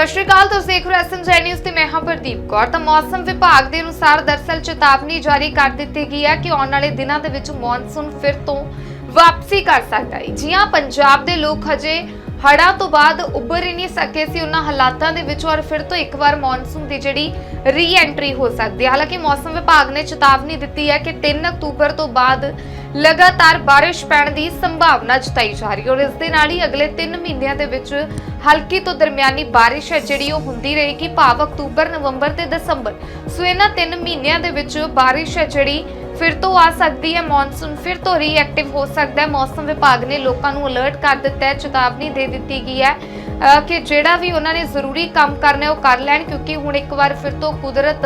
ਸਤਿ ਸ਼੍ਰੀ ਅਕਾਲ, ਤੁਸੀਂ ਦੇਖ ਰਹੇ ਹੋ ਐਸਐਮਜੀ ਨਿਊਜ਼ ਤੇ ਮੈਂ ਹਾਂ ਪ੍ਰਦੀਪ ਕੌਰ। ਤਾਂ ਮੌਸਮ ਵਿਭਾਗ ਦੇ ਅਨੁਸਾਰ ਦਰਸਲ ਚੇਤਾਵਨੀ ਜਾਰੀ ਕਰ ਦਿੱਤੀ ਗਈ ਹੈ ਕਿ ਆਉਣ ਵਾਲੇ ਦਿਨਾਂ ਦੇ ਵਿੱਚ ਮੌਨਸੂਨ ਫਿਰ ਤੋਂ ਵਾਪਸੀ ਕਰ ਸਕਦਾ ਹੈ। ਜੀ ਪੰਜਾਬ ਦੇ ਲੋਕ ਹਜੇ ਹੜ੍ਹਾਂ ਤੋਂ ਬਾਅਦ ਉੱਭਰ ਹੀ ਨਹੀਂ ਸਕੇ ਸੀ ਉਹਨਾਂ ਹਾਲਾਤਾਂ ਦੇ ਵਿੱਚ ਔਰ ਫਿਰ ਤੋਂ ਇੱਕ ਵਾਰ ਮੌਨਸੂਨ ਦੀ ਜਿਹੜੀ ਰੀ ਐਂਟਰੀ ਹੋ ਸਕਦੀ ਹੈ। ਹਾਲਾਂਕਿ ਮੌਸਮ ਵਿਭਾਗ ਨੇ ਚੇਤਾਵਨੀ ਦਿੱਤੀ ਹੈ ਕਿ 3 ਅਕਤੂਬਰ ਤੋਂ ਬਾਅਦ ਲਗਾਤਾਰ ਬਾਰਿਸ਼ ਪੈਣ ਦੀ ਸੰਭਾਵਨਾ ਜਤਾਈ ਜਾ ਰਹੀ ਹੈ ਔਰ ਇਸ ਦੇ ਨਾਲ ਹੀ ਅਗਲੇ 3 ਮਹੀਨਿਆਂ ਦੇ ਵਿੱਚ ਹਲਕੀ ਤੋਂ ਦਰਮਿਆਨੀ ਬਾਰਿਸ਼ ਹੈ ਜਿਹੜੀ ਉਹ ਹੁੰਦੀ ਰਹੇਗੀ। ਭਾਵ ਅਕਤੂਬਰ, ਨਵੰਬਰ ਤੇ ਦਸੰਬਰ। ਸੋ ਇਹਨਾਂ 3 ਮਹੀਨਿਆਂ ਦੇ ਵਿੱਚ ਬਾਰਿਸ਼ ਹੈ ਜਿਹੜੀ ਫਿਰ ਤੋਂ ਆ ਸਕਦੀ ਹੈ ਮੌਨਸੂਨ, ਫਿਰ ਤੋਂ ਰੀਐਕਟਿਵ ਹੋ ਸਕਦਾ ਹੈ। ਮੌਸਮ ਵਿਭਾਗ ਨੇ ਲੋਕਾਂ ਨੂੰ ਅਲਰਟ ਕਰ ਦਿੱਤਾ ਹੈ, ਚੇਤਾਵਨੀ ਦੇ ਦਿੱਤੀ ਗਈ ਹੈ ਕਿ ਜਿਹੜਾ ਵੀ ਉਹਨਾਂ ਨੇ ਜ਼ਰੂਰੀ ਕੰਮ ਕਰਨਾ ਉਹ ਕਰ ਲੈਣ, ਕਿਉਂਕਿ ਹੁਣ ਇੱਕ ਵਾਰ ਫਿਰ ਤੋਂ ਕੁਦਰਤ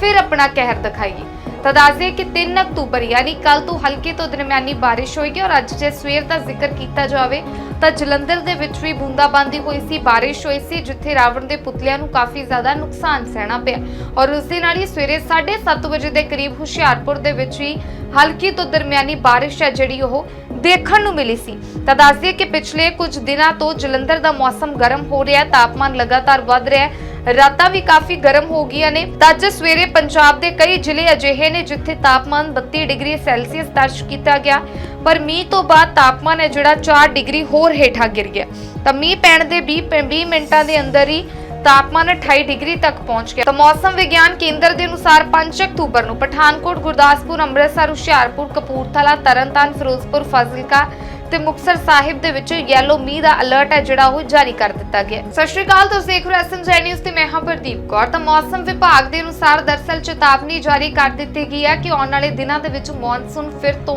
ਫਿਰ ਆਪਣਾ ਕਹਿਰ ਦਿਖਾਏਗੀ। ਤਾਂ ਦੱਸ ਦਈਏ ਕਿ 3 ਅਕਤੂਬਰ, ਯਾਨੀ ਕੱਲ ਤੋਂ ਹਲਕੀ ਤੋਂ ਦਰਮਿਆਨੀ ਬਾਰਿਸ਼ ਹੋਏਗੀ ਔਰ ਅੱਜ ਜੇ ਸਵੇਰ ਦਾ ਜ਼ਿਕਰ ਕੀਤਾ ਜਾਵੇ ਤਾਂ ਜਲੰਧਰ ਦੇ ਵਿੱਚ ਵੀ ਬੂੰਦਾਬਾਂਦੀ ਹੋਈ ਸੀ, ਬਾਰਿਸ਼ ਹੋਈ ਸੀ, ਜਿੱਥੇ ਰਾਵਣ ਦੇ ਪੁਤਲਿਆਂ ਨੂੰ ਕਾਫੀ ਜ਼ਿਆਦਾ ਨੁਕਸਾਨ ਸਹਿਣਾ ਪਿਆ ਔਰ ਉਸ ਦੇ ਨਾਲ ਹੀ ਸਵੇਰੇ 7:30 ਵਜੇ ਦੇ ਕਰੀਬ ਹੁਸ਼ਿਆਰਪੁਰ ਦੇ ਵਿੱਚ ਵੀ ਹਲਕੀ ਤੋਂ ਦਰਮਿਆਨੀ ਬਾਰਿਸ਼ ਹੈ ਜਿਹੜੀ ਉਹ ਦੇਖਣ ਨੂੰ ਮਿਲੀ ਸੀ। ਤਾਂ ਦੱਸ ਕਿ ਪਿਛਲੇ ਕੁਝ ਦਿਨਾਂ ਤੋਂ ਜਲੰਧਰ ਦਾ ਮੌਸਮ ਗਰਮ ਹੋ ਰਿਹਾ ਹੈ, ਤਾਪਮਾਨ ਲਗਾਤਾਰ ਵੱਧ ਰਿਹਾ ਹੈ ਰਾਤਾਂ ਵੀ ਕਾਫੀ ਗਰਮ ਹੋ ਗਈਆਂ ਨੇ। ਤਾਂ ਅੱਜ ਸਵੇਰੇ ਪੰਜਾਬ ਦੇ ਕਈ ਜ਼ਿਲ੍ਹੇ ਅਜਿਹੇ ਨੇ ਜਿੱਥੇ ਤਾਪਮਾਨ 32 ਡਿਗਰੀ ਸੈਲਸੀਅਸ ਦਰਜ ਕੀਤਾ ਗਿਆ। ਪਰ ਮੀਂਹ ਤੋਂ ਬਾਅਦ ਤਾਪਮਾਨ ਹੈ ਜਿਹੜਾ 4 ਡਿਗਰੀ ਹੋਰ ਹੇਠਾਂ ਗਿਰ ਗਿਆ। ਤਾਂ ਮੀਂਹ ਪੈਣ ਦੇ 20 ਮਿੰਟਾਂ ਦੇ ਅੰਦਰ ਹੀ ਤਾਪਮਾਨ 28 ਡਿਗਰੀ ਤੱਕ ਪਹੁੰਚ ਗਿਆ। ਤਾਂ ਮੌਸਮ ਵਿਗਿਆਨ ਕੇਂਦਰ ਦੇ ਅਨੁਸਾਰ 5 ਅਕਤੂਬਰ ਨੂੰ ਪਠਾਨਕੋਟ, ਗੁਰਦਾਸਪੁਰ, ਅੰਮ੍ਰਿਤਸਰ, ਹੁਸ਼ਿਆਰਪੁਰ, ਕਪੂਰਥਲਾ, ਤਰਨਤਾਰਨ, ਫਿਰੋਜ਼ਪੁਰ, ਫਾਜ਼ਿਲਕਾ ਤੇ ਮੁਕਤਸਰ ਸਾਹਿਬ ਦੇ ਵਿੱਚ ਯੈਲੋ ਮੀਂਹ ਦਾ ਅਲਰਟ ਹੈ ਜਿਹੜਾ ਉਹ ਜਾਰੀ ਕਰ ਦਿੱਤਾ ਗਿਆ ਸਤਿ ਸ਼੍ਰੀ ਅਕਾਲ, ਤੁਸੀਂ ਦੇਖ ਰਹੇ ਹੋ ਐਸਐਮਜੀ ਨਿਊਜ਼ ਤੇ ਮੈਂ ਹਾਂ ਪ੍ਰਦੀਪ ਕੌਰ। ਤਾਂ ਮੌਸਮ ਵਿਭਾਗ ਦੇ ਅਨੁਸਾਰ ਦਰਸਲ ਚੇਤਾਵਨੀ ਜਾਰੀ ਕਰ ਦਿੱਤੀ ਗਈ ਹੈ ਕਿ ਆਉਣ ਵਾਲੇ ਦਿਨਾਂ ਦੇ ਵਿੱਚ ਮੌਨਸੂਨ ਫਿਰ ਤੋਂ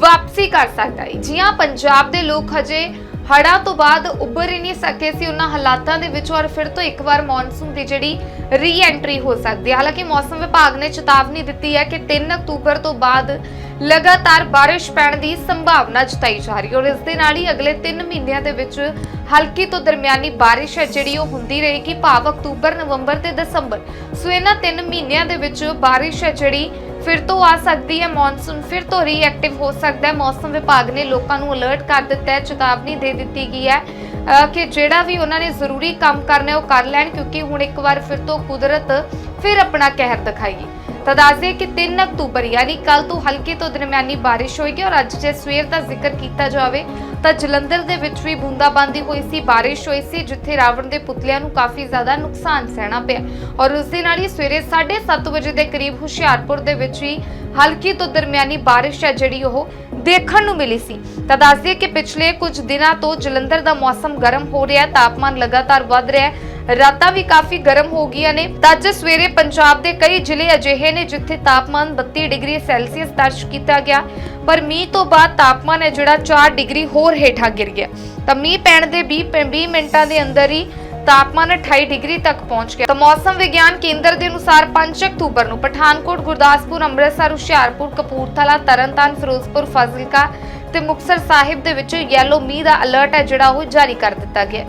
ਵਾਪਸੀ ਕਰ ਸਕਦਾ ਹੈ। ਜੀ ਪੰਜਾਬ ਦੇ ਲੋਕ ਹਜੇ ਹੜ੍ਹਾਂ ਤੋਂ ਬਾਅਦ ਉੱਭਰ ਹੀ ਨਹੀਂ ਸਕੇ ਸੀ ਉਹਨਾਂ ਹਾਲਾਤਾਂ ਦੇ ਵਿੱਚ ਔਰ ਫਿਰ ਤੋਂ ਇੱਕ ਵਾਰ ਮੌਨਸੂਨ ਦੀ ਜਿਹੜੀ ਰੀ ਐਂਟਰੀ ਹੋ ਸਕਦੀ ਹੈ। ਹਾਲਾਂਕਿ ਮੌਸਮ ਵਿਭਾਗ ਨੇ ਚੇਤਾਵਨੀ ਦਿੱਤੀ ਹੈ ਕਿ 3 ਅਕਤੂਬਰ ਤੋਂ ਬਾਅਦ ਲਗਾਤਾਰ ਬਾਰਿਸ਼ ਪੈਣ ਦੀ ਸੰਭਾਵਨਾ ਜਤਾਈ ਜਾ ਰਹੀ ਹੈ ਔਰ ਇਸ ਦੇ ਨਾਲ ਹੀ ਅਗਲੇ 3 ਮਹੀਨਿਆਂ ਦੇ ਵਿੱਚ ਹਲਕੀ ਤੋਂ ਦਰਮਿਆਨੀ ਬਾਰਿਸ਼ ਹੈ ਜਿਹੜੀ ਉਹ ਹੁੰਦੀ ਰਹੇਗੀ। ਭਾਵ ਅਕਤੂਬਰ, ਨਵੰਬਰ ਤੇ ਦਸੰਬਰ। ਸੋ ਇਹਨਾਂ 3 ਮਹੀਨਿਆਂ ਦੇ ਵਿੱਚ ਬਾਰਿਸ਼ ਹੈ ਜਿਹੜੀ ਫਿਰ ਤੋਂ ਆ ਸਕਦੀ ਹੈ ਮੌਨਸੂਨ, ਫਿਰ ਤੋਂ ਰੀਐਕਟਿਵ ਹੋ ਸਕਦਾ ਹੈ। ਮੌਸਮ ਵਿਭਾਗ ਨੇ ਲੋਕਾਂ ਨੂੰ ਅਲਰਟ ਕਰ ਦਿੱਤਾ ਹੈ, ਚੇਤਾਵਨੀ ਦੇ ਦਿੱਤੀ ਗਈ ਹੈ ਕਿ ਜਿਹੜਾ ਵੀ ਉਹਨਾਂ ਨੇ ਜ਼ਰੂਰੀ ਕੰਮ ਕਰਨਾ ਉਹ ਕਰ ਲੈਣ, ਕਿਉਂਕਿ ਹੁਣ ਇੱਕ ਵਾਰ ਫਿਰ ਤੋਂ ਕੁਦਰਤ ਫਿਰ ਆਪਣਾ ਕਹਿਰ ਦਿਖਾਏਗੀ। ਤਾਂ ਦੱਸ ਕਿ 3 ਅਕਤੂਬਰ, ਯਾਨੀ ਕੱਲ ਤੋਂ ਹਲਕੀ ਤੋਂ ਦਰਮਿਆਨੀ ਬਾਰਿਸ਼ ਹੋਏਗੀ ਔਰ ਅੱਜ ਜੇ ਸਵੇਰ ਦਾ ਜ਼ਿਕਰ ਕੀਤਾ ਜਾਵੇ ਤਾਂ ਜਲੰਧਰ ਦੇ ਵਿੱਚ ਵੀ ਬੂੰਦਾਬਾਂਦੀ ਹੋਈ ਸੀ, ਬਾਰਿਸ਼ ਹੋਈ ਸੀ, ਜਿੱਥੇ ਰਾਵਣ ਦੇ ਪੁਤਲਿਆਂ ਨੂੰ ਕਾਫੀ ਜ਼ਿਆਦਾ ਨੁਕਸਾਨ ਸਹਿਣਾ ਪਿਆ। ਔਰ ਉਸ ਦੇ ਨਾਲ ਹੀ ਸਵੇਰੇ 7:30 ਵਜੇ ਦੇ ਕਰੀਬ ਹੁਸ਼ਿਆਰਪੁਰ ਦੇ ਵਿੱਚ ਵੀ ਹਲਕੀ ਤੋਂ ਦਰਮਿਆਨੀ ਬਾਰਿਸ਼ ਹੈ, ਜਿਹੜੀ ਉਹ ਦੇਖਣ ਨੂੰ ਮਿਲੀ ਸੀ। ਤਾਂ ਦੱਸ ਕਿ ਪਿਛਲੇ ਕੁਝ ਦਿਨਾਂ ਤੋਂ ਜਲੰਧਰ ਦਾ ਮੌਸਮ ਗਰਮ ਹੋ ਰਿਹਾ ਤਾਪਮਾਨ ਲਗਾਤਾਰ ਵੱਧ ਰਿਹਾ ਹੈ। ਰਾਤਾਂ ਵੀ ਕਾਫੀ ਗਰਮ ਹੋ ਗਈਆਂ ਨੇ। ਤਾਂ ਅੱਜ ਸਵੇਰੇ ਪੰਜਾਬ ਦੇ ਕਈ ਜ਼ਿਲ੍ਹੇ ਅਜਿਹੇ ਨੇ ਜਿੱਥੇ ਤਾਪਮਾਨ 32 ਡਿਗਰੀ ਸੈਲਸੀਅਸ ਦਰਜ ਕੀਤਾ ਗਿਆ। ਪਰ ਮੀਂਹ ਤੋਂ ਬਾਅਦ ਤਾਪਮਾਨ ਹੈ ਜਿਹੜਾ 4 ਡਿਗਰੀ ਹੋਰ ਹੇਠਾਂ ਗਿਰ ਗਿਆ। ਤਾਂ ਮੀਂਹ ਪੈਣ ਦੇ 20 20 ਮਿੰਟਾਂ ਦੇ ਅੰਦਰ ਹੀ ਤਾਪਮਾਨ 28 ਡਿਗਰੀ ਤੱਕ ਪਹੁੰਚ ਗਿਆ। ਤਾਂ ਮੌਸਮ ਵਿਗਿਆਨ ਕੇਂਦਰ ਦੇ ਅਨੁਸਾਰ 5 ਅਕਤੂਬਰ ਨੂੰ ਪਠਾਨਕੋਟ, ਗੁਰਦਾਸਪੁਰ, ਅੰਮ੍ਰਿਤਸਰ, ਹੁਸ਼ਿਆਰਪੁਰ, ਕਪੂਰਥਲਾ, ਤਰਨਤਾਰਨ, ਫਿਰੋਜ਼ਪੁਰ, ਫਾਜ਼ਿਲਕਾ ਤੇ ਮੁਕਤਸਰ ਸਾਹਿਬ ਦੇ ਵਿੱਚ ਯੈਲੋ ਮੀਂਹ ਦਾ ਅਲਰਟ ਹੈ ਜਿਹੜਾ ਉਹ ਜਾਰੀ ਕਰ ਦਿੱਤਾ ਗਿਆ